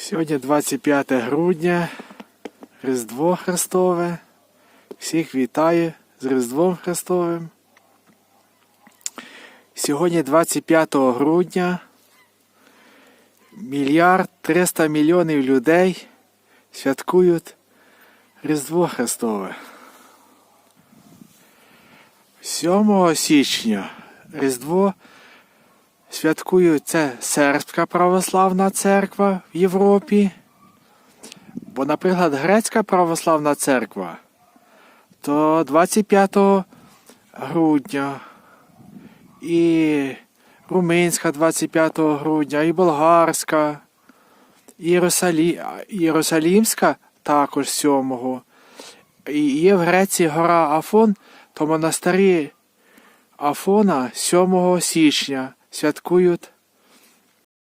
Сьогодні 25 грудня, Різдво Христове. Всіх вітаю з Різдвом Христовим. Сьогодні 25 грудня мільярд 300 мільйонів людей святкують Різдво Христове. 7 січня Різдво святкують це сербська православна церква в Європі. Бо, наприклад, грецька православна церква то 25 грудня, і румунська 25 грудня, і болгарська, і Єрусалі... Єрусалімська також 7. І є в Греції гора Афон, то монастирі Афона 7 січня святкують